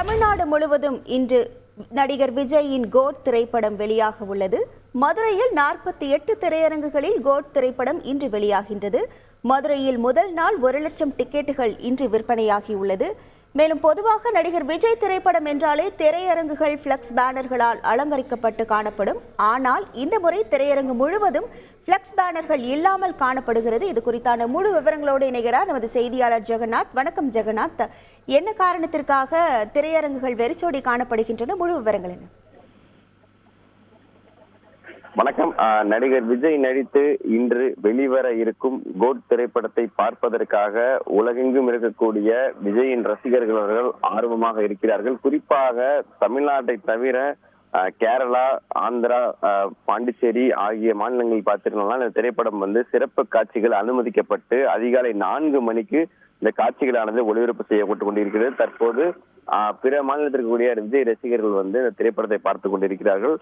தமிழ்நாடு முழுவதும் இன்று நடிகர் விஜயின் கோட் திரைப்படம் வெளியாக உள்ளது. மதுரையில் நாற்பத்தி எட்டு திரையரங்குகளில் கோட் திரைப்படம் இன்று வெளியாகின்றது. மதுரையில் முதல் நாள் ஒரு லட்சம் டிக்கெட்டுகள் இன்று விற்பனையாகி உள்ளது. மேலும் பொதுவாக நடிகர் விஜய் திரைப்படம் என்றாலே திரையரங்குகள் ஃப்ளக்ஸ் பேனர்களால் அலங்கரிக்கப்பட்டு காணப்படும். ஆனால் இந்த முறை திரையரங்கு முழுவதும் ஃப்ளக்ஸ் பேனர்கள் இல்லாமல் காணப்படுகிறது. இது குறித்தான முழு விவரங்களோடு இணைகிறார் நமது செய்தியாளர் ஜெகநாத். வணக்கம் ஜெகநாத். என்ன காரணத்திற்காக திரையரங்குகள் வெறிச்சோடி காணப்படுகின்றன? முழு விவரங்கள் என்ன? வணக்கம். ஆஹ் நடிகர் விஜய் நடித்து இன்று வெளிவர இருக்கும் கோட் திரைப்படத்தை பார்ப்பதற்காக உலகெங்கும் இருக்கக்கூடிய விஜயின் ரசிகர்கள் அவர்கள் ஆர்வமாக இருக்கிறார்கள். குறிப்பாக தமிழ்நாட்டை தவிர ஆஹ் கேரளா ஆந்திரா ஆஹ் பாண்டிச்சேரி ஆகிய மாநிலங்களில் பார்த்திருந்தோம்னா இந்த திரைப்படம் வந்து சிறப்பு காட்சிகள் அனுமதிக்கப்பட்டு அதிகாலை நான்கு மணிக்கு இந்த காட்சிகளானது ஒளிபரப்பு செய்யப்பட்டு கொண்டிருக்கிறது. தற்போது பிற மாநிலத்திற்கு கூடிய விஜய் ரசிகர்கள் வந்து இந்த திரைப்படத்தை பார்த்து கொண்டிருக்கிறார்கள்.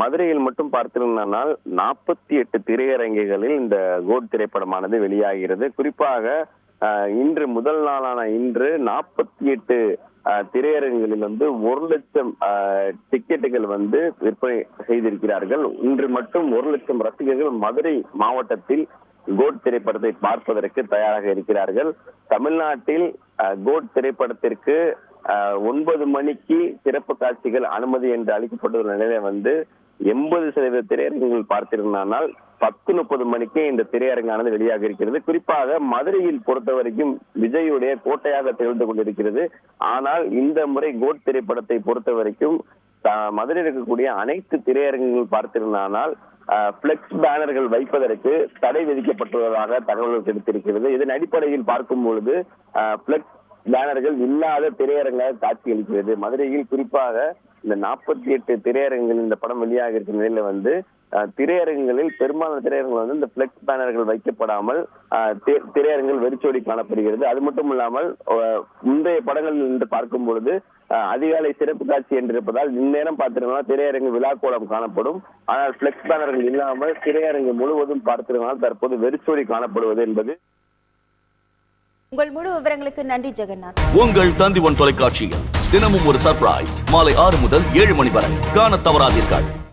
மதுரையில் மட்டும் பார்த்திருந்தால் நாற்பத்தி எட்டு திரையரங்குகளில் இந்த கோட் திரைப்படமானது வெளியாகிறது. குறிப்பாக ஆஹ் இன்று முதல் நாளான இன்று நாற்பத்தி எட்டு திரையரங்குகளில் வந்து ஒரு லட்சம் ஆஹ் டிக்கெட்டுகள் வந்து விற்பனை செய்திருக்கிறார்கள். இன்று மட்டும் ஒரு லட்சம் ரசிகர்கள் மதுரை மாவட்டத்தில் கோட் திரைப்படத்தை பார்ப்பதற்கு தயாராக இருக்கிறார்கள். தமிழ்நாட்டில் கோட் திரைப்படத்திற்கு ஒன்பது மணிக்கு சிறப்பு காட்சிகள் அனுமதி என்று அளிக்கப்பட்டுள்ள நிலையில வந்து எண்பது சதவீத திரையரங்குகள் பார்த்திருந்தால் பத்து முப்பது மணிக்கே இந்த திரையரங்கானது வெளியாக இருக்கிறது. குறிப்பாக மதுரையில் பொறுத்த வரைக்கும் விஜயுடைய கோட்டையாக திகழ்ந்து கொண்டிருக்கிறது. ஆனால் இந்த முறை கோட் திரைப்படத்தை பொறுத்த வரைக்கும் மதுரை மதுரையில் இருக்கக்கூடிய அனைத்து திரையரங்குகள் பார்த்திருந்தானால் பிளெக்ஸ் பேனர்கள் வைப்பதற்கு தடை விதிக்கப்பட்டுள்ளதாக தகவல்கள் கிடைத்திருக்கிறது இதன் அடிப்படையில் பார்க்கும் பொழுது பிளெக்ஸ் பேனர்கள் இல்லாத திரையரங்காக காட்சியளிக்கிறது. மதுரையில் குறிப்பாக இந்த நாற்பத்தி எட்டு திரையரங்குகள் இந்த படம் வெளியாக இருக்கிற நிலையில வந்து திரையரங்குகளில் பெரும்பாலான திரையரங்குகள் வந்து இந்த பிளெக்ஸ் பேனர்கள் வைக்கப்படாமல் திரையரங்குகள் வெறிச்சோடி காணப்படுகிறது. அது மட்டும் இல்லாமல் முந்தைய படங்களில் இருந்து பார்க்கும் பொழுது அதிகாலை சிறப்பு காட்சி என்றிருப்பதால் இந்நேரம் பார்த்திருந்தா திரையரங்கு விழாக்கோலம் காணப்படும். ஆனால் பிளெக்ஸ் பேனர்கள் இல்லாமல் திரையரங்கு முழுவதும் பார்த்திருந்தால் தற்போது வெறிச்சோடி காணப்படுவது என்பது உங்கள் முழு விவரங்களுக்கு நன்றி ஜெகநாத். உங்கள் தந்தி ஒன் தொலைக்காட்சியில் தினமும் ஒரு சர்ப்ரைஸ் மாலை ஆறு முதல் ஏழு மணி வரை. காணத் தவறாதீர்கள்.